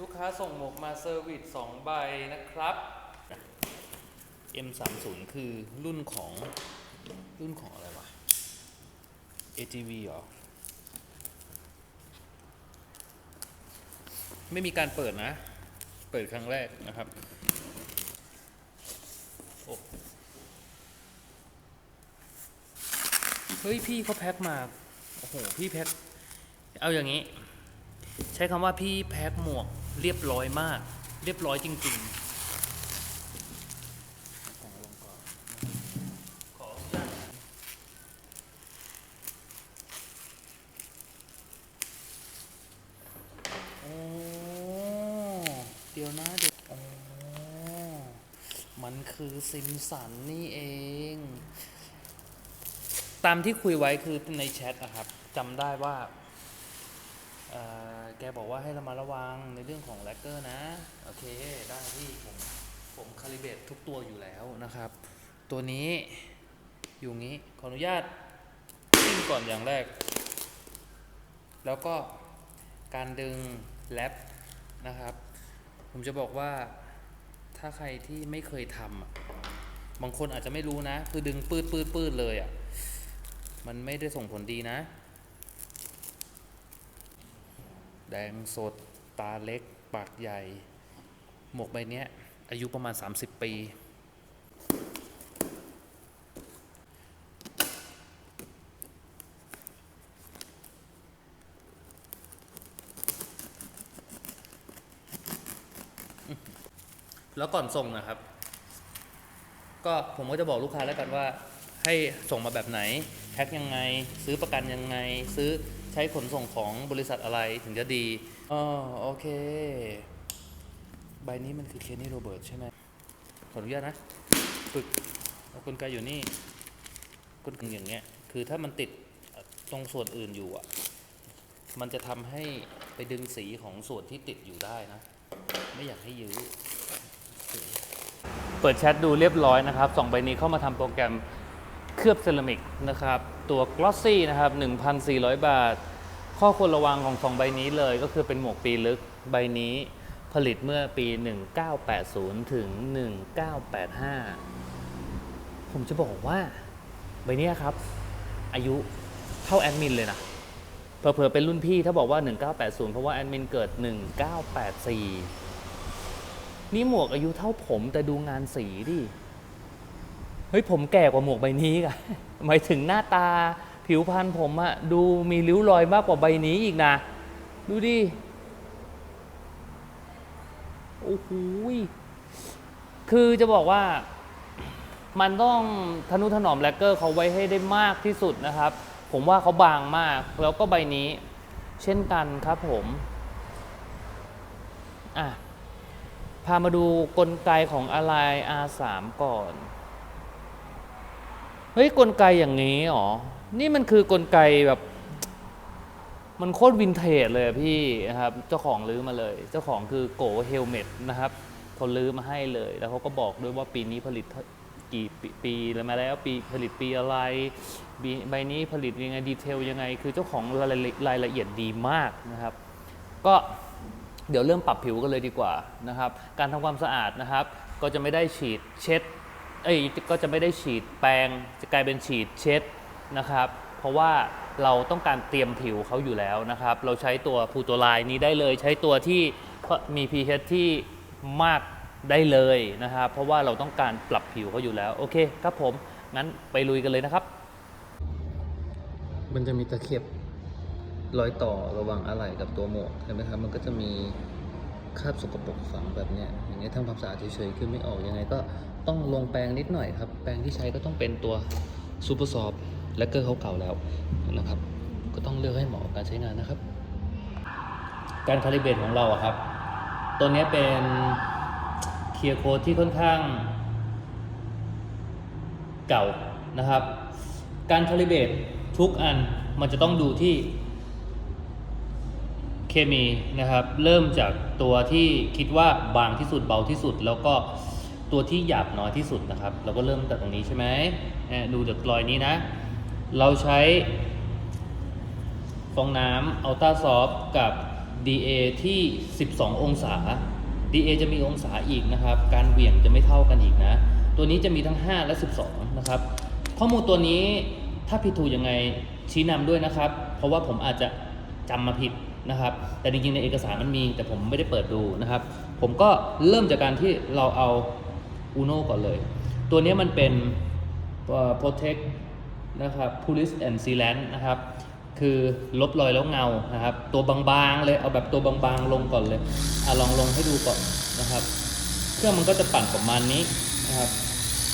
ลูกค้าส่งหมวกมาเซอร์วิสสองใบนะครับ M30 คือรุ่นของรุ่นของอะไรวะ AGV เหรอ ไม่มีการเปิดนะ เปิดครั้งแรกนะครับโอ้เฮ้ย พี่เขาแพ็คมา โอ้โห พี่แพ็ค เอาอย่างนี้ ใช้คำว่าพี่แพ็คหมวก เรียบร้อยมาก เรียบร้อยจริง ๆ ขออนุญาตโอ้เดี๋ยวนะเดี๋ยวอ๋อมันคือซิมสันนี่เอง ตามที่คุยไว้คือในแชทนะครับจำได้ว่า แกบอกว่าให้เรามาระวังในเรื่องของแลกเกอร์นะ โอเค ได้พี่ผมผมคาลิเบตทุกตัวอยู่แล้วนะครับ ตัวนี้อยู่งี้ ขออนุญาตขึ้นก่อนอย่างแรก แล้วก็การดึงแรปนะครับ ผมจะบอกว่าถ้าใครที่ไม่เคยทำบางคนอาจจะไม่รู้นะ คือดึงปืดปืดปืดเลยอะ่ะ มันไม่ได้ส่งผลดีนะ แดงสด ตาเล็ก ปากใหญ่ หมวกใบนี้อายุประมาณ 30 ปี แล้วก่อนส่งนะครับ ก็ผมก็จะบอกลูกค้าแล้วกันว่า ให้ส่งมาแบบไหน แพ็คยังไง ซื้อประกันยังไง ซื้อ ใช้ขนส่งของบริษัทอะไรถึงจะดีอ๋อโอเค ใบนี้มันคือเคนนี่โรเบิร์ตใช่ไหมขออนุญาตนะปึกเอากลไกอยู่นี่กลไกอย่างเงี้ย คือถ้ามันติดตรงส่วนอื่นอยู่อะ มันจะทำให้ไปดึงสีของส่วนที่ติดอยู่ได้นะ ไม่อยากให้ยื้อ เปิดแชทดูเรียบร้อยนะครับสองใบนี้เข้ามาทำโปรแกรม ลือบเซรามิกนะครับ ตัว Glossy นะครับ 1,400 บาท ข้อควรระวังของสองใบนี้เลยก็คือเป็นหมวกปีลึกใบนี้ผลิตเมื่อปี 1980 ถึง 1985 ผมจะบอกว่า ใบนี้ครับ อายุเท่าแอดมินเลยนะเผลอๆเป็นรุ่นพี่ถ้าบอกว่า 1980 เพราะว่าแอดมินเกิด 1984 นี่หมวกอายุเท่าผมแต่ดูงานสีดิ เฮ้ยผมแก่กว่าหมวกใบนี้กันหมายถึงหน้าตาผิวพรรณผมอะดูมีริ้วรอยมากกว่าใบนี้อีกนะ ดูดิ โอ้โหคือจะบอกว่ามันต้องทนุถนอมแลกเกอร์เขาไว้ให้ได้มากที่สุดนะครับ ผมว่าเขาบางมากแล้วก็ใบนี้ เช่นกันครับผมอะพามาดูกลไกของอะไร R3 ก่อน เฮ้ยกลไกอย่างนี้หรอ นี่มันคือกลไกแบบ มันโคตรวินเทจเลยพี่นะครับ เจ้าของลื้อมาเลย เจ้าของคือโกเฮลเมตนะครับเขาลื้อมาให้เลย แล้วเขาก็บอกด้วยว่าปีนี้ผลิตกี่ปีแล้วมาแล้วปีผลิตปีอะไรใบนี้ผลิตยังไงดีเทลยังไง คือเจ้าของรายรายละเอียดดีมากนะครับ ก็เดี๋ยวเริ่มปรับผิวกันเลยดีกว่านะครับ การทำความสะอาดนะครับ ก็จะไม่ได้ฉีดเช็ด เอ้ยก็จะไม่ได้ฉีดแปรงจะกลายเป็นฉีดเช็ดนะครับ เพราะว่าเราต้องการเตรียมผิวเขาอยู่แล้วนะครับ เราใช้ตัวพูโตไลน์นี้ได้เลย ใช้ตัวที่มี pH ที่มากได้เลยนะครับ เพราะว่าเราต้องการปรับผิวเขาอยู่แล้ว โอเคครับผม งั้นไปลุยกันเลยนะครับ มันจะมีตะเข็บรอยต่อระหว่างอะไหล่กับตัวหมวกเห็นไหมครับ มันก็จะมีคราบสกปรกฝังแบบเนี้ยอย่างเงี้ยทำความสะอาดเฉยๆคือไม่ออกยังไงก็ ต้องลงแปรงนิดหน่อยครับ แปรงที่ใช้ก็ต้องเป็นตัวซูเปอร์ซอฟและเกอร์เขาเก่าแล้วนะครับ ก็ต้องเลือกให้เหมาะกับการใช้งานนะครับ การคาลิเบรตของเราอะครับ ตัวนี้เป็นเคลียร์โค้ดที่ค่อนข้างเก่านะครับ การคาลิเบรตทุกอันมันจะต้องดูที่เคมีนะครับ เริ่มจากตัวที่คิดว่าบางที่สุดเบาที่สุดแล้วก็ ตัวที่หยาบน้อยที่สุดนะครับ เราก็เริ่มจากตรงนี้ใช่ไหมอ่าดูจากรอยนี้นะ เราใช้ฟองน้ำอัลต้าซอฟกับ DA ที่ 12 องศา DA จะมีองศาอีกนะครับ การเหวี่ยงจะไม่เท่ากันอีกนะ ตัวนี้จะมีทั้ง 5 และ 12 นะครับ ข้อมูลตัวนี้ถ้าผิดถูกยังไงชี้นำด้วยนะครับ เพราะว่าผมอาจจะจำมาผิดนะครับ แต่จริงๆในเอกสารมันมีแต่ผมไม่ได้เปิดดูนะครับ ผมก็เริ่มจากการที่เราเอา Uno ก่อนเลย ตัวนี้มันเป็น protect นะครับ police and sealant นะครับ คือลบรอยแล้วเงานะครับ ตัวบางๆเลย เอาแบบตัวบางๆลงก่อนเลยอะลองลงให้ดูก่อนนะครับ เครื่องมันก็จะปั่นประมาณนี้นะครับ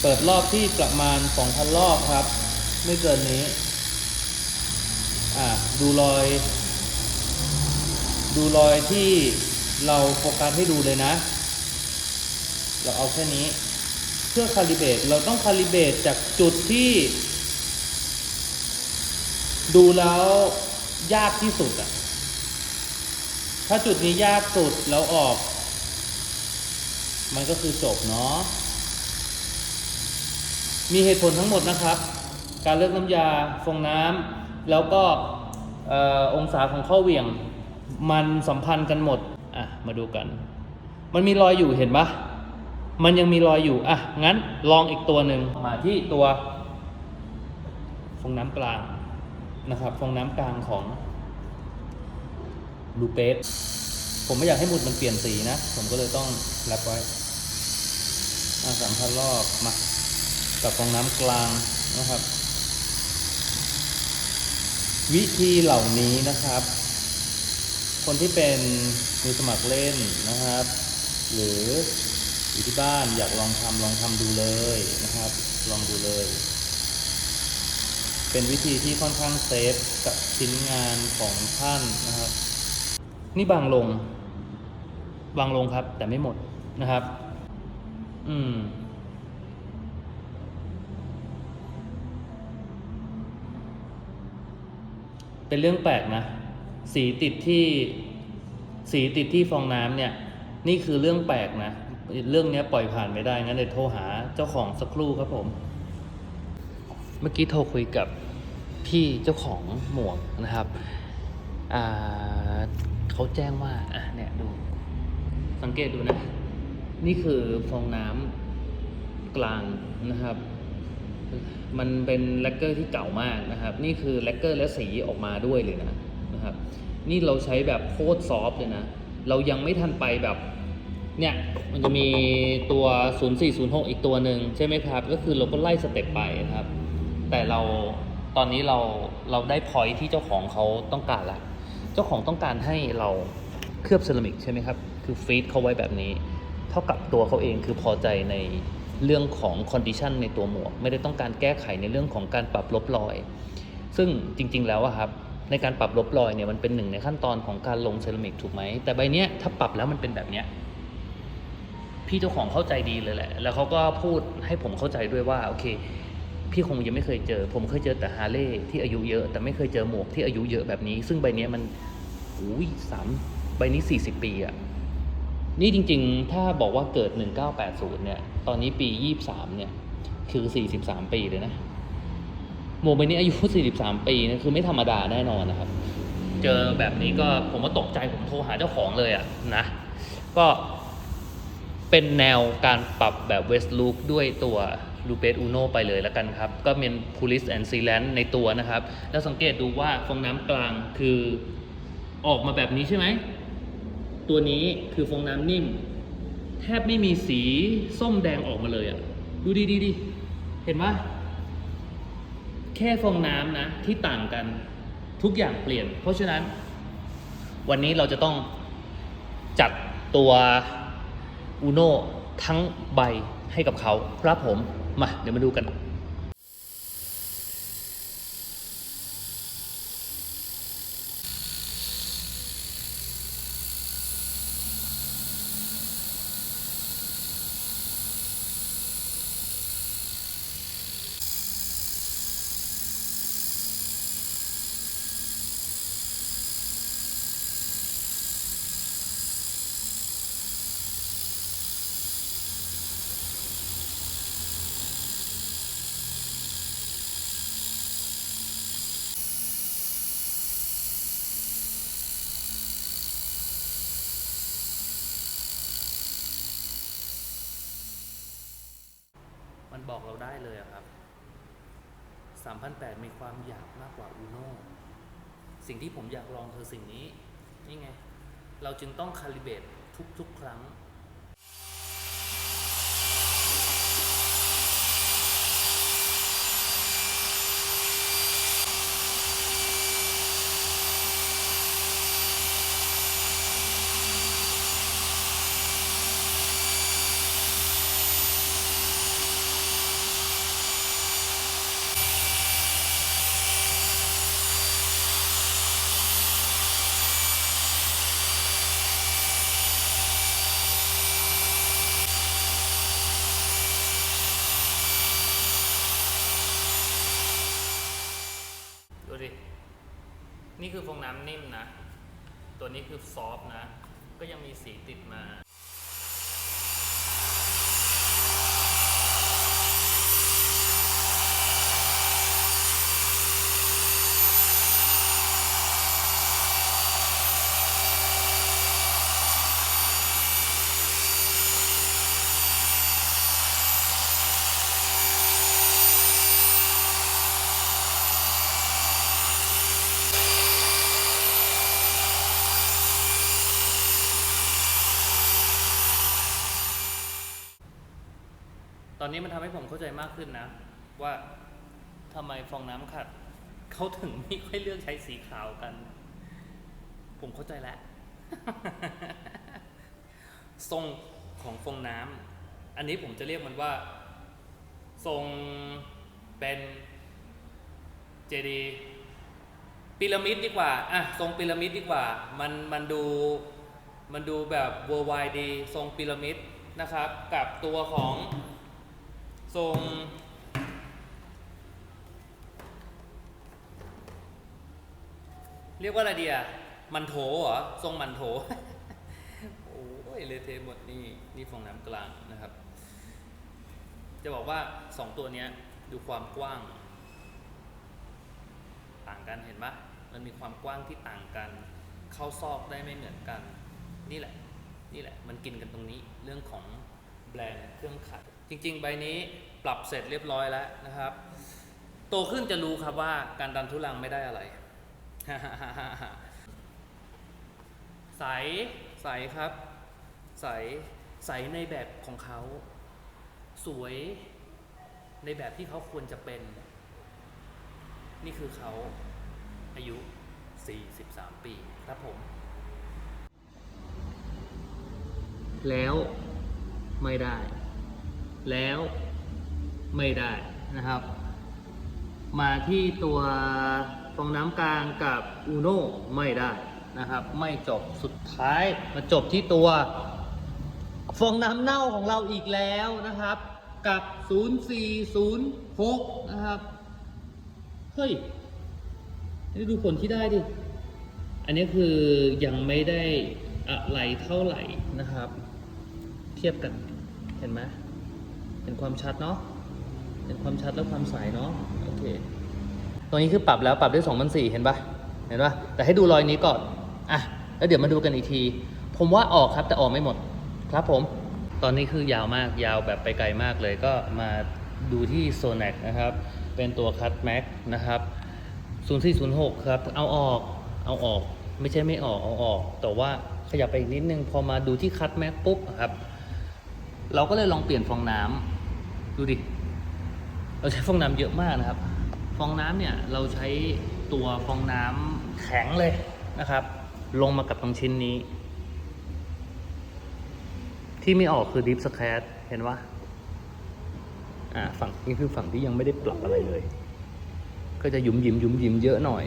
เปิดรอบที่ประมาณ 2,000 รอบครับ ไม่เกินนี้ อะดูรอย ดูรอยที่เราโฟกัสให้ดูเลยนะ เราเอาแค่นี้ พื่อคาลิเบตเราต้องคาลิเบตจากจุดที่ ดูแล้วยากที่สุดอะถ้าจุดนี้ยากสุดแล้วออก มันก็คือจบเนาะมีเหตุผลทั้งหมดนะครับ การเลือกน้ำยาฟองน้ำแล้วก็อองศาของข้อเหวี่ยง มันสัมพันธ์กันหมด อะ มาดูกัน มันมีรอยอยู่เห็นปะ มันยังมีรอยอยู่ อะ งั้นลองอีกตัวหนึ่งมาที่ตัวฟองน้ำกลางนะครับฟองน้ำกลางของลูเปสผมไม่อยากให้หมุดมันเปลี่ยนสีนะ ผมก็เลยต้องแรปไว้สามพันรอบมากับฟองน้ำกลางนะครับ วิธีเหล่านี้นะครับ คนที่เป็นมือสมัครเล่นนะครับ หรือ อยู่ที่บ้านอยากลองทำลองทำดูเลยนะครับ ลองดูเลย เป็นวิธีที่ค่อนข้างเซฟกับชิ้นงานของท่านนะครับ นี่บางลง บางลงครับ แต่ไม่หมดนะครับ อืมเป็นเรื่องแปลกนะ สีติดที่สีติดที่ฟองน้ำเนี่ย นี่คือเรื่องแปลกนะ เรื่องนี้ปล่อยผ่านไม่ได้งั้นเลยโทรหาเจ้าของสักครู่ครับผม เมื่อกี้โทรคุยกับพี่เจ้าของหมวกนะครับเขาแจ้งว่าอะเนี่ยดู สังเกตดูนะ นี่คือฟองน้ำกลางนะครับ มันเป็นแลกเกอร์ที่เก่ามากนะครับ นี่คือแลกเกอร์และสีออกมาด้วยเลยนะนะครับ นี่เราใช้แบบโคตรซอฟต์เลยนะ เรายังไม่ทันไปแบบ เนี่ยมันจะมีตัว 0406 อีกตัวหนึ่งใช่ไหมครับ ก็คือเราก็ไล่สเต็ปไปนะครับ แต่เราตอนนี้เราเราได้พอยที่เจ้าของเขาต้องการละ เจ้าของต้องการให้เราเคลือบเซรามิกใช่ไหมครับ คือฟีดเขาไว้แบบนี้ เท่ากับตัวเขาเองคือพอใจในเรื่องของคอนดิชันในตัวหมวก ไม่ได้ต้องการแก้ไขในเรื่องของการปรับลบรอย ซึ่งจริง ๆ แล้วอะครับในการปรับลบรอยเนี่ยมันเป็นหนึ่งในขั้นตอนของการลงเซรามิกถูกไหมแต่ใบเนี้ยถ้าปรับแล้วมันเป็นแบบเนี้ย พี่เจ้าของเข้าใจดีเลยแหละ แล้วเขาก็พูดให้ผมเข้าใจด้วยว่าโอเค พี่คงยังไม่เคยเจอ ผมเคยเจอแต่ฮาร์เลย์ที่อายุเยอะ แต่ไม่เคยเจอหมวกที่อายุเยอะแบบนี้ ซึ่งใบนี้มันอุ้ยสามใบนี้ 40 ปีอะนี่จริงๆ ถ้าบอกว่าเกิด 1980 เนี่ย ตอนนี้ปี 23 เนี่ย คือ 43 ปีเลยนะ หมวกใบนี้อายุ 43 ปีนะคือไม่ธรรมดาแน่นอนนะครับ เจอแบบนี้ก็ผมว่าตกใจผมโทรหาเจ้าของเลยอะนะ ก็ เป็นแนวการปรับแบบเวสต์ลูปด้วยตัวลูเป u อูโนไปเลยแล้วกันครับ ก็เป็น Pulis and Sealant ในตัวนะครับ แล้วสังเกตดูว่าฟองน้ำกลางคือออกมาแบบนี้ใช่ไหม ตัวนี้คือฟองน้ำนิ่ม แทบไม่มีสีส้มแดงออกมาเลยอะ่ะ ดูดีดีดีเห็นไหมแค่ฟองน้ำนะ ที่ต่างกันทุกอย่างเปลี่ยน เพราะฉะนั้น วันนี้เราจะต้องจัดตัว อูโน่ทั้งใบให้กับเขาครับผม มาเดี๋ยวมาดูกัน เราได้เลยครับ3,800มีความหยาบมากกว่าอูโน่สิ่งที่ผมอยากลองคือสิ่งนี้ นี่ไง เราจึงต้องคาลิเบตทุกๆ ครั้ง ดูดิ นี่ คือฟองน้ำนิ่มนะ ตัวนี้คือซอฟต์นะ ก็ยังมีสีติดมา ตอนนี้มันทำให้ผมเข้าใจมากขึ้นนะ ว่าทำไมฟองน้ำขัดเขาถึงไม่ค่อยเลือกใช้สีขาวกัน ผมเข้าใจแล้ว ทรงของฟองน้ำอันนี้ผมจะเรียกมันว่า ทรงเป็นเจดีพีระมิดดีกว่า อะ ทรงพีระมิดดีกว่า มัน มันดู มันดูแบบเวอร์ไวดี ทรงพีระมิดนะครับ กับตัวของ ทรงเรียกว่าอะไรเดีอะมันโถเหรอ ทรงมันโถ โอ้ยเลเทหมดนี่นี่ฟองน้ำกลางนะครับ จะบอกว่าสองตัวเนี้ยดูความกว้าง ต่างกันเห็นปะมันมีความกว้างที่ต่างกัน เข้าซอกได้ไม่เหมือนกัน นี่แหละ นี่แหละ มันกินกันตรงนี้เรื่องของแบรนด์เครื่องขัด จริงๆ ใบนี้ปรับเสร็จเรียบร้อยแล้วนะครับ โตขึ้นจะรู้ครับว่าการดันทุลังไม่ได้อะไร ใส ใสครับ ใส ใสในแบบของเขา สวยในแบบที่เขาควรจะเป็น นี่คือเขาอายุ 43 ปีครับผม แล้วไม่ได้ แล้วไม่ได้นะครับ มาที่ตัวฟองน้ำกลางกับอูโน่ไม่ได้นะครับ ไม่จบสุดท้ายมาจบที่ตัวฟองน้ำเน่าของเราอีกแล้วนะครับ กับ 0406 นะครับ เฮ้ยนี่ดูผลที่ได้ดิ อันนี้คือยังไม่ได้อะไรเท่าไหร่นะครับ เทียบกันเห็นไหม ห็นความชัดเนาะเห็นความชัดและความใสเนาะโอเคตรงนี้คือปรับแล้วปรับด้วย2 0 0เห็นปะเห็นปะแต่ให้ดูรอยนี้ก่อนอะแล้วเดี๋ยวมาดูกันอีกที ผมว่าออกครับแต่ออกไม่หมดครับผม ตอนนี้คือยาวมากยาวแบบไปไกลมากเลยก็มาดูที่โซน a c นะครับ เป็นตัวคั t แม็กนะครับ0406 ครับ เอาออก เอาออก ไม่ใช่ไม่ออก เอาออก แต่ว่าขยับไปอีกนิดนึง พอมาดูที่คั t แม็กปุ๊บครับ เราก็เลยลองเปลี่ยนฟองน้ำ ดูดิ เราใช้ฟองน้ำเยอะมากนะครับ ฟองน้ำเนี่ยเราใช้ตัวฟองน้ำแข็งเลยนะครับ ลงมากับตรงชิ้นนี้ ที่ไม่ออกคือดิฟสแครเห็นว่าอ่าฝั่งนี้คือฝั่งที่ยังไม่ได้ปรับอะไรเลย ก็จะหยุมหยิมหยุมหยิมเยอะหน่อย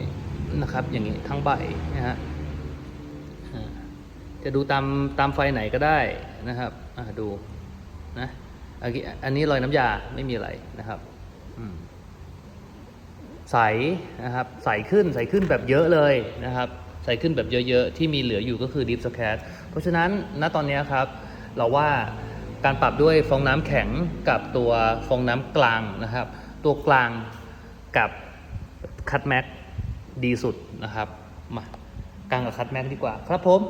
นะครับ อย่างนี้ทั้งใบนะฮะจะดูตามตามไฟไหนก็ได้นะครับ อ่าดูนะ อันนี้รอยน้ำยาไม่มีอะไรนะครับใสนะครับ ใสขึ้นใสขึ้นแบบเยอะเลยนะครับ ใสขึ้นแบบเยอะๆ ที่มีเหลืออยู่ก็คือดิฟสแครเพราะฉะนั้นณตอนนี้ครับ เราว่าการปรับด้วยฟองน้ำแข็งกับตัวฟองน้ำกลางนะครับ ตัวกลางกับคัตแม็กดีสุดนะครับ มากลางกับคัตแม็กดีกว่าครับผม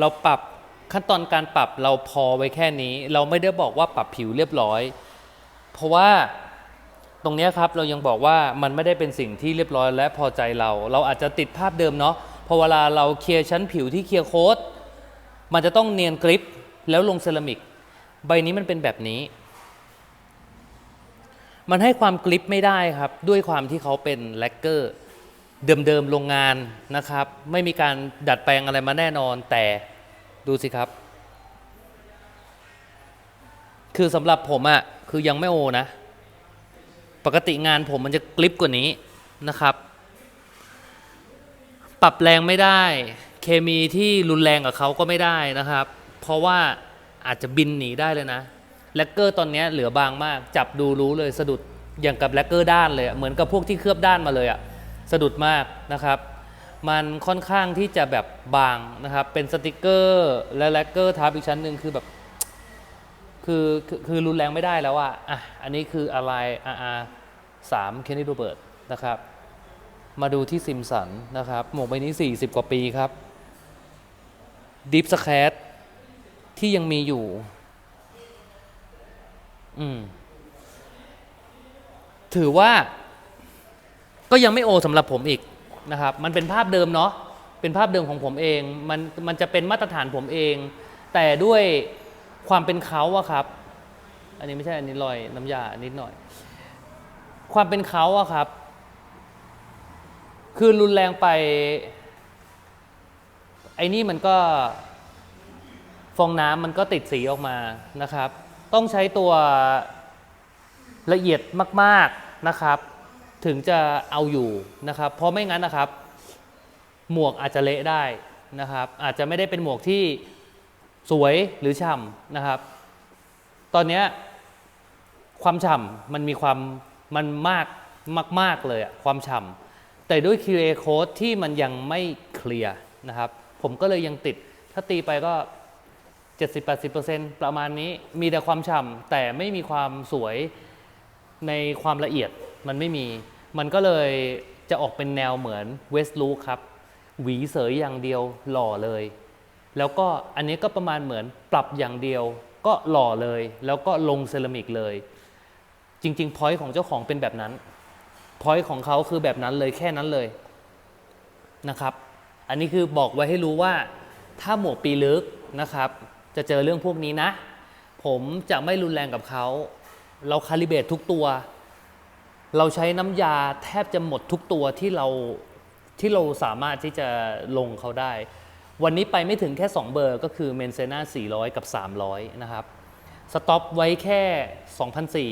เราปรับขั้นตอนการปรับเราพอไว้แค่นี้ เราไม่ได้บอกว่าปรับผิวเรียบร้อย เพราะว่าตรงนี้ครับเรายังบอกว่ามันไม่ได้เป็นสิ่งที่เรียบร้อยและพอใจเรา เราอาจจะติดภาพเดิมเนาะพอเวลาเราเคลียร์ชั้นผิวที่เคลียร์โค้ดมันจะต้องเนียนกริปแล้วลงเซรามิก ใบนี้มันเป็นแบบนี้ มันให้ความกริปไม่ได้ครับ ด้วยความที่เขาเป็นแลกเกอร์ เดิมๆโรงงานนะครับ ไม่มีการดัดแปลงอะไรมาแน่นอนแต่ดูสิครับ คือสำหรับผมอะคือยังไม่โอนะ ปกติงานผมมันจะกริปกว่านี้นะครับ ปรับแรงไม่ได้ เคมีที่รุนแรงกับเขาก็ไม่ได้นะครับ เพราะว่าอาจจะบินหนีได้เลยนะแลกเกอร์ตอนนี้เหลือบางมาก จับดูรู้เลยสะดุดอย่างกับแลกเกอร์ด้านเลยเหมือนกับพวกที่เคลือบด้านมาเลยอะ สะดุดมากนะครับ มันค่อนข้างที่จะแบบบางนะครับ เป็นสติกเกอร์และแลกเกอร์ทับอีกชั้นหนึ่งคือแบบคือคือรุนแรงไม่ได้แล้วอะอะอันนี้คืออะไรอาร์สามเคนนี่โรเบิร์ตนะครับ มาดูที่ซิมสันนะครับ หมวกใบนี้ 40 กว่าปีครับดิฟสแคทที่ยังมีอยู่ อืม ถือว่า ก็ยังไม่โอสำหรับผมอีกนะครับ มันเป็นภาพเดิมเนาะเป็นภาพเดิมของผมเอง มันมันจะเป็นมาตรฐานผมเอง แต่ด้วยความเป็นเขาอะครับ อันนี้ไม่ใช่อันนี้รอยน้ำยานิดหน่อย ความเป็นเขาอะครับ คือรุนแรงไป ไอ้นี่มันก็ฟองน้ำมันก็ติดสีออกมานะครับ ต้องใช้ตัวละเอียดมาก ๆนะครับ ถึงจะเอาอยู่นะครับ เพราะไม่งั้นนะครับ หมวกอาจจะเละได้นะครับ อาจจะไม่ได้เป็นหมวกที่สวยหรือฉ่ำนะครับ ตอนนี้ความฉ่ำมันมีความมันมากมาก ๆ เลยอะความฉ่ำแต่ด้วย QA code ที่มันยังไม่เคลียร์นะครับ ผมก็เลยยังติด ถ้าตีไปก็ 70-80%ประมาณนี้มีแต่ความฉ่ำแต่ไม่มีความสวยในความละเอียด มันไม่มี มันก็เลยจะออกเป็นแนวเหมือนเวส t ลูครับหวีเสยอย่างเดียวหล่อเลย แล้วก็อันนี้ก็ประมาณเหมือนปรับอย่างเดียว ก็หล่อเลย แล้วก็ลงเซรามิกเลย จริงๆพอยต์ของเจ้าของเป็นแบบนั้นพอยต์ของเขาคือแบบนั้นเลยแค่นั้นเลยนะครับ อันนี้คือบอกไว้ให้รู้ว่า ถ้าหมวกปีลึกนะครับ จะเจอเรื่องพวกนี้นะ ผมจะไม่รุนแรงกับเขา เราคาลิเบตทุกตัว เราใช้น้ำยาแทบจะหมดทุกตัวที่เราที่เราสามารถที่จะลงเขาได้ วันนี้ไปไม่ถึงแค่ 2 เบอร์ก็คือเมนเซนา400 กับ 300 นะครับ สต็อปไว้แค่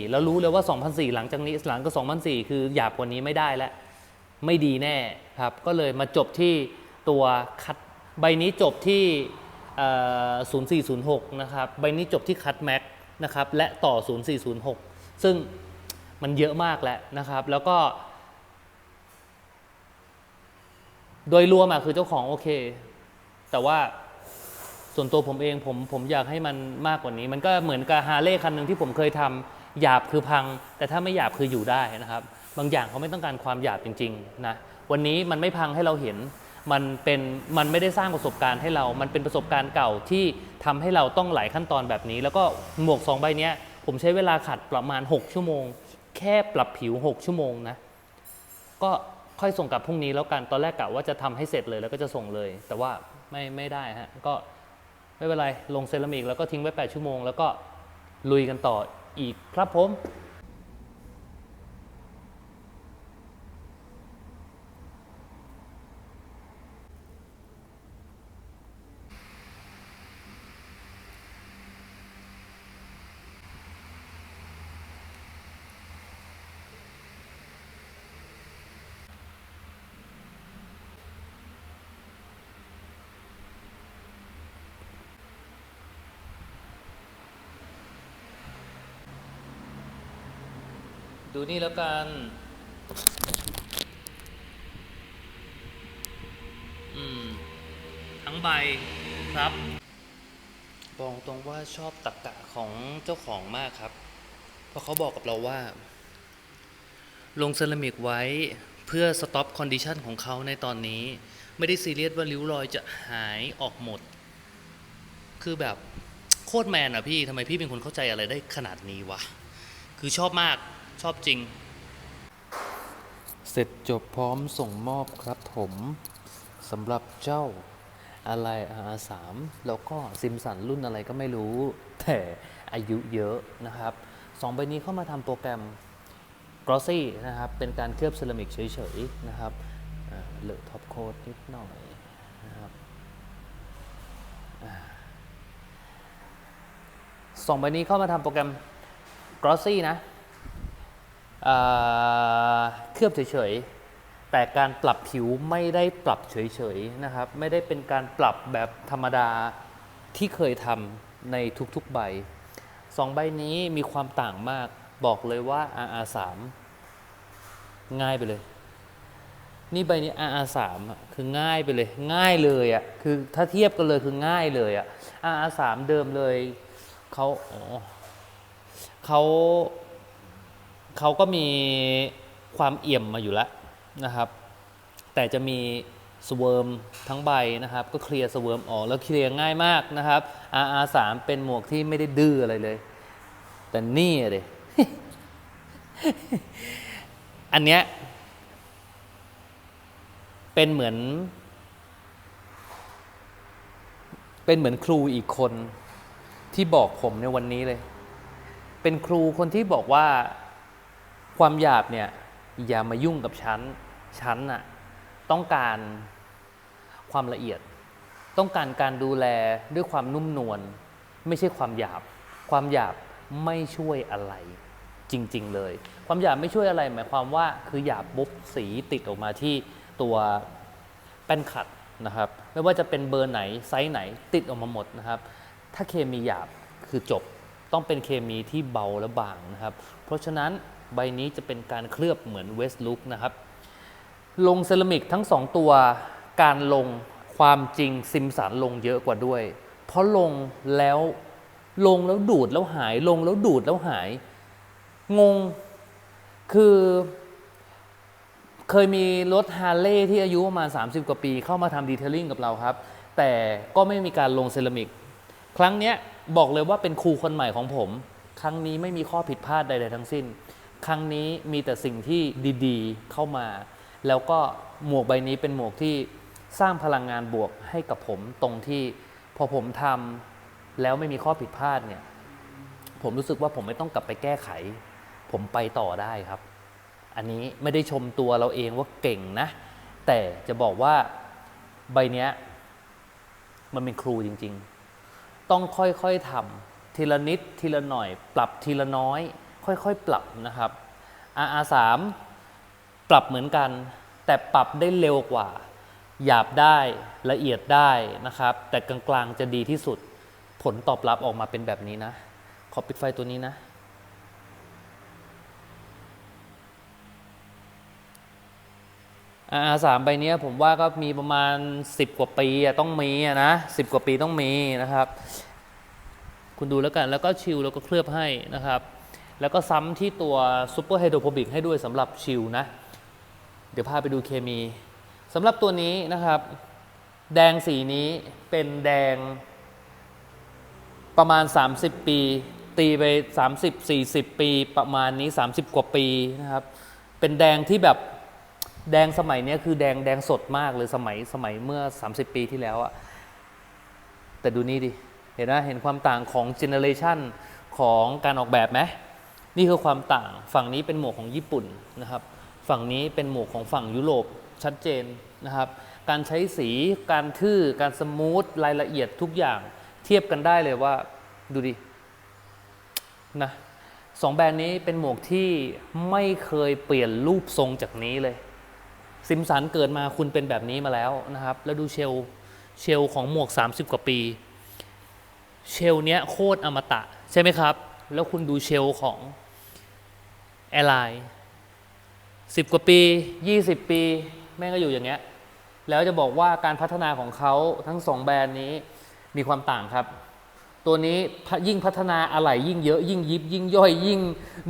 2,004แล้วรู้เลยว่า 2,004หลังจากนี้หลังก็2,004คือหยาบกว่านี้ไม่ได้แล้ว ไม่ดีแน่ครับ ก็เลยมาจบที่ตัวคัดใบนี้จบที่เอ่อ0406 นะครับ ใบนี้จบที่คัดแม็กนะครับ และต่อ 0406 ซึ่ง มันเยอะมากแล้วนะครับ แล้วก็ โดยรวมอะคือเจ้าของโอเค แต่ว่าส่วนตัวผมเองผมผมอยากให้มันมากกว่านี้ มันก็เหมือนกับฮาเลย์คันหนึ่งที่ผมเคยทำหยาบคือพัง แต่ถ้าไม่หยาบคืออยู่ได้นะครับ บางอย่างเขาไม่ต้องการความหยาบจริงๆนะวันนี้มันไม่พังให้เราเห็นมันเป็นมันไม่ได้สร้างประสบการณ์ให้เรา มันเป็นประสบการณ์เก่าที่ทำให้เราต้องหลายขั้นตอนแบบนี้ แล้วก็หมวกสองใบเนี้ยผมใช้เวลาขัดประมาณ 6 ชั่วโมง แค่ปรับผิว 6 ชั่วโมงนะ ก็ค่อยส่งกลับพรุ่งนี้แล้วกัน ตอนแรกกะว่าจะทำให้เสร็จเลยแล้วก็จะส่งเลย แต่ว่าไม่ไม่ได้ฮะ ก็ไม่เป็นไร ลงเซรามิกแล้วก็ทิ้งไว้ 8 ชั่วโมง แล้วก็ลุยกันต่ออีกครับผม ดูนี่แล้วกัน อืม ทั้งใบครับ บอกตรงว่าชอบตรกกะของเจ้าของมากครับ เพราะเขาบอกกับเราว่า ลงเซรามิกไว้เพื่อสต็อปคอนดิชันของเขาในตอนนี้ ไม่ได้ซีเรียสว่าริ้วรอยจะหายออกหมด คือแบบโคตรแมนอะพี่ทำไมพี่เป็นคนเข้าใจอะไรได้ขนาดนี้วะ คือชอบมาก ชอบจริง เสร็จจบพร้อมส่งมอบครับผมสำหรับเจ้าอะไรอาสามแล้วก็ซิมสันรุ่นอะไรก็ไม่รู้ แต่อายุเยอะนะครับสองใบนี้เข้ามาทำโปรแกรมกรอซี่นะครับ เป็นการเคลือบเซรามิกเฉยๆ นะครับเลอะท็อปโค้ดนิดหน่อยนะครับอสองใบนี้เข้ามาทำโปรแกรมกรอซี่นะ เคลือบเฉยๆ แต่การปรับผิวไม่ได้ปรับเฉยๆนะครับ ไม่ได้เป็นการปรับแบบธรรมดาที่เคยทำในทุกๆใบสองใบนี้มีความต่างมากบอกเลยว่า RR3 ง่ายไปเลย นี่ใบนี้ RR3 คือง่ายไปเลย ง่ายเลยอะ่ะคือถ้าเทียบกันเลยคือง่ายเลยอะ่ะ RR3 เดิมเลยเขาเขา เขาก็มีความเอี่ยมมาอยู่แล้วนะครับ แต่จะมีสเวิร์มทั้งใบนะครับ ก็เคลียร์สเวิร์มออกแล้วเคลียร์ง่ายมากนะครับ RR3 เป็นหมวกที่ไม่ได้ดื้ออะไรเลย แต่นี่อะดิอันเนี้ยเป็นเหมือน เป็นเหมือนครูอีกคนที่บอกผมในวันนี้เลย เป็นครูคนที่บอกว่า ความหยาบเนี่ยอย่ามายุ่งกับฉันฉันน่ะต้องการความละเอียด ต้องการการดูแลด้วยความนุ่มนวลไม่ใช่ความหยาบ ความหยาบไม่ช่วยอะไร จริง ๆ เลย ความหยาบไม่ช่วยอะไร หมายความว่าคือหยาบปุ๊บสีติดออกมาที่ตัวแป้นขัดนะครับ ไม่ว่าจะเป็นเบอร์ไหนไซส์ไหนติดออกมาหมดนะครับ ถ้าเคมีหยาบคือจบต้องเป็นเคมีที่เบาและบางนะครับ เพราะฉะนั้น ใบนี้จะเป็นการเคลือบเหมือนเวสลุกนะครับ ลงเซรามิกทั้งสองตัวการลงความจริงซิมสันลงเยอะกว่าด้วย เพราะลงแล้วลงแล้วดูดแล้วหาย ลงแล้วดูดแล้วหาย งง คือเคยมีรถฮาร์เลย์ที่อายุประมาณ 30 กว่าปี เข้ามาทำดีเทลลิ่งกับเราครับ แต่ก็ไม่มีการลงเซรามิก ครั้งนี้บอกเลยว่าเป็นครูคนใหม่ของผม ครั้งนี้ไม่มีข้อผิดพลาดใดๆทั้งสิ้น ครั้งนี้มีแต่สิ่งที่ดีๆ เข้ามา แล้วก็หมวกใบนี้เป็นหมวกที่สร้างพลังงานบวกให้กับผมตรงที่พอผมทำแล้วไม่มีข้อผิดพลาดเนี่ย ผมรู้สึกว่าผมไม่ต้องกลับไปแก้ไข ผมไปต่อได้ครับ อันนี้ไม่ได้ชมตัวเราเองว่าเก่งนะ แต่จะบอกว่าใบเนี้ยมันเป็นครูจริง ๆ ต้องค่อยๆทำทีละนิดทีละหน่อย ปรับทีละน้อย ค่อยๆ ปรับนะครับ RR3 ปรับเหมือนกัน แต่ปรับได้เร็วกว่า หยาบได้ละเอียดได้นะครับ แต่กลางๆจะดีที่สุด ผลตอบรับออกมาเป็นแบบนี้นะ ขอปิดไฟตัวนี้นะอาสามใบเนี้ยผมว่าก็มีประมาณ 10 กว่าปีต้องมีนะสิกว่าปีต้องมีนะครับ คุณดูแล้วกันแล้วก็ชิลแล้วก็เคลือบให้นะครับ แล้วก็ซ้ำที่ตัวซูเปอร์ไฮโดรโฟบิกให้ด้วยสำหรับชิลนะ เดี๋ยวพาไปดูเคมีสำหรับตัวนี้นะครับ แดงสีนี้เป็นแดงประมาณ 30 ปี ตีไป 30 40 ปีประมาณนี้ 30 กว่าปีนะครับ เป็นแดงที่แบบแดงสมัยนี้คือแดงแดงสดมากเลยสมัยสมัยเมื่อ 30 ปีที่แล้วอะแต่ดูนี่ดิ เห็นไหมเห็นความต่างของเจเนอเรชันของการออกแบบไหม นี่คือความต่างฝั่งนี้เป็นหมวกของญี่ปุ่นนะครับ ฝั่งนี้เป็นหมวกของฝั่งยุโรปชัดเจนนะครับ การใช้สีการทื่อการสมูทรายละเอียดทุกอย่างเทียบกันได้เลยว่าดูดินะสองแบรนด์นี้เป็นหมวกที่ไม่เคยเปลี่ยนรูปทรงจากนี้เลย ซิมสันเกิดมาคุณเป็นแบบนี้มาแล้วนะครับ แล้วดูเชลเชลของหมวก 30 กว่าปี เชลเนี้ยโคตรอมตะ ใช่ไหมครับ แล้วคุณดูเชลของ แอร์ไลน์สิบกว่าปี 20 ปี แม่งก็อยู่อย่างเงี้ย แล้วจะบอกว่าการพัฒนาของเขาทั้งสองแบรนด์นี้มีความต่างครับ ตัวนี้ยิ่งพัฒนาอะไหล่ยิ่งเยอะยิ่งยิบ ยิ่งย่อยยิ่ง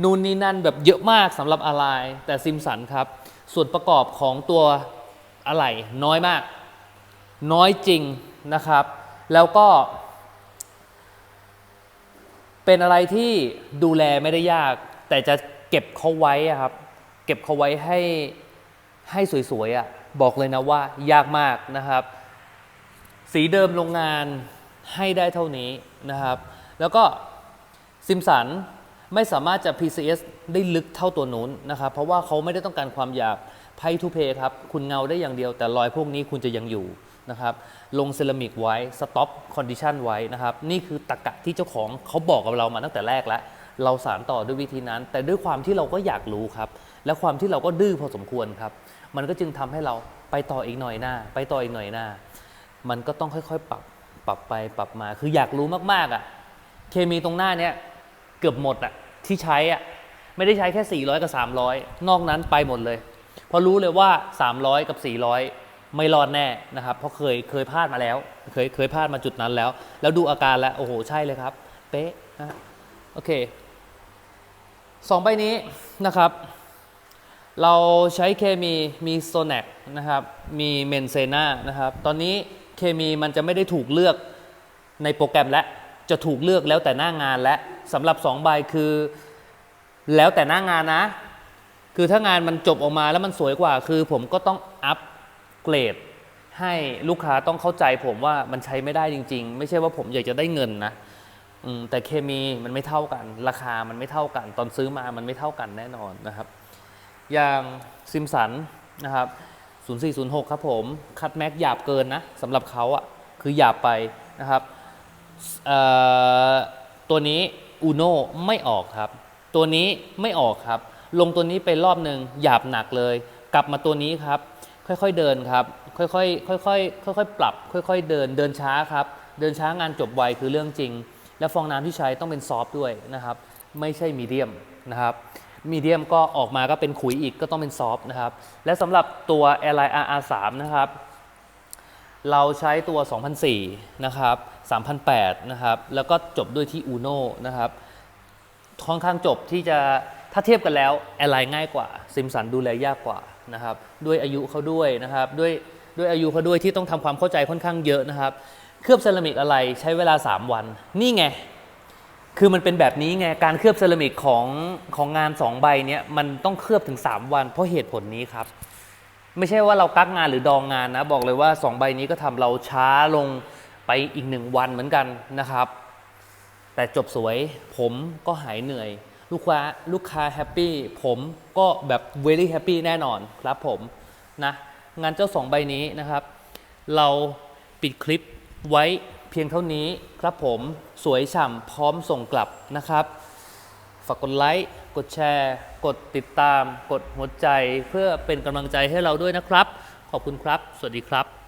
นูนนี่นั่นแบบเยอะมากสำหรับอะไหล่แต่ซิมสันครับ ส่วนประกอบของตัวอะไหล่น้อยมาก น้อยจริงนะครับ แล้วก็ เป็นอะไรที่ดูแลไม่ได้ยาก แต่จะ เก็บเขาไว้ครับ เก็บเขาไว้ให้ให้สวยๆอะบอกเลยนะว่ายากมากนะครับ สีเดิมโรงงานให้ได้เท่านี้นะครับ แล้วก็ซิมสันไม่สามารถจะ PCS ได้ลึกเท่าตัวนู้นนะครับ เพราะว่าเขาไม่ได้ต้องการความหยาบไพทูเพครับ คุณเงาได้อย่างเดียวแต่รอยพวกนี้คุณจะยังอยู่นะครับ ลงเซรามิกไว้ สต็อปคอนดิชันไว้นะครับ นี่คือตรกกะที่เจ้าของเขาบอกกับเรามาตั้งแต่แรกแล้ว เราสารต่อด้วยวิธีนั้น แต่ด้วยความที่เราก็อยากรู้ครับ และความที่เราก็ดื้อพอสมควรครับ มันก็จึงทำให้เราไปต่ออีกหน่อยหน้า ไปต่ออีกหน่อยหน้า มันก็ต้องค่อยๆ ปรับปรับไปปรับมา คืออยากรู้มากๆอะ เคมีตรงหน้าเนี้ยเกือบหมดอะที่ใช้อะไม่ได้ใช้แค่ 400 กับ 300 นอกนั้นไปหมดเลยเพราะรู้เลยว่า 300 กับ 400 ไม่รอดแน่นะครับ เพราะเคยเคยพลาดมาแล้ว เคยเคยพลาดมาจุดนั้นแล้ว แล้วดูอาการแล้ว โอ้โห ใช่เลยครับ เป๊ะนะโอเค สองใบนี้นะครับ เราใช้เคมีมีโซแนกนะครับ มีเมนเซนานะครับ ตอนนี้เคมีมันจะไม่ได้ถูกเลือกในโปรแกรมและจะถูกเลือกแล้วแต่หน้างานและสำหรับ 2 ใบคือ แล้วแต่หน้างานนะ คือถ้างานมันจบออกมาแล้วมันสวยกว่า คือผมก็ต้องอัปเกรดให้ลูกค้าต้องเข้าใจผมว่ามันใช้ไม่ได้จริง ๆ ไม่ใช่ว่าผมอยากจะได้เงินนะ อืมแต่เคมีมันไม่เท่ากัน ราคามันไม่เท่ากัน ตอนซื้อมามันไม่เท่ากันแน่นอนนะครับ อย่างซิมสันนะครับ 0406 ครับผม คัดแม็กหยาบเกินนะสำหรับเขาอะคือหยาบไปนะครับตัวนี้อูโนไม่ออกครับ ตัวนี้ไม่ออกครับ ลงตัวนี้ไปรอบหนึ่งหยาบหนักเลย กลับมาตัวนี้ครับ ค่อยๆเดินครับ ค่อยๆค่อยๆค่อยๆปรับ ค่อย ๆ เดินเดินช้าครับ เดินช้างานจบไวคือเรื่องจริง และฟองน้ำที่ใช้ต้องเป็นซอฟด้วยนะครับ ไม่ใช่มีเดียมนะครับมีเดียมก็ออกมาก็เป็นขุยอีกก็ต้องเป็นซอฟนะครับ และสำหรับตัว Airline RR3 นะครับ เราใช้ตัว 2004 นะครับ 3008 นะครับ แล้วก็จบด้วยที่ Uno นะครับ ค่อนข้างจบที่จะถ้าเทียบกันแล้วแอร์ไลน์ง่ายกว่า ซิมสันดูแลยากกว่านะครับ ด้วยอายุเขาด้วยนะครับ ด้วยด้วยอายุเขาด้วยที่ต้องทำความเข้าใจค่อนข้างเยอะนะครับ เคลือบเซรามิกอะไรใช้เวลา 3 วัน นี่ไง คือมันเป็นแบบนี้ไง การเคลือบเซรามิกของของงาน 2 ใบเนี้ยมันต้องเคลือบถึง 3 วัน เพราะเหตุผลนี้ครับ ไม่ใช่ว่าเรากักงานหรือดองงานนะ บอกเลยว่า 2 ใบนี้ก็ทำเราช้าลงไปอีกหนึ่งวันเหมือนกันนะครับ แต่จบสวยผมก็หายเหนื่อย ลูกค้าลูกค้าแฮปปี้ผมก็แบบ very happy แน่นอนครับผมนะงานเจ้าสองใบนี้นะครับ เราปิดคลิป ไว้เพียงเท่านี้ครับผมสวยฉ่ำพร้อมส่งกลับนะครับ ฝากกดไลค์ กดแชร์ กดติดตาม กดหัวใจเพื่อเป็นกำลังใจให้เราด้วยนะครับ ขอบคุณครับ สวัสดีครับ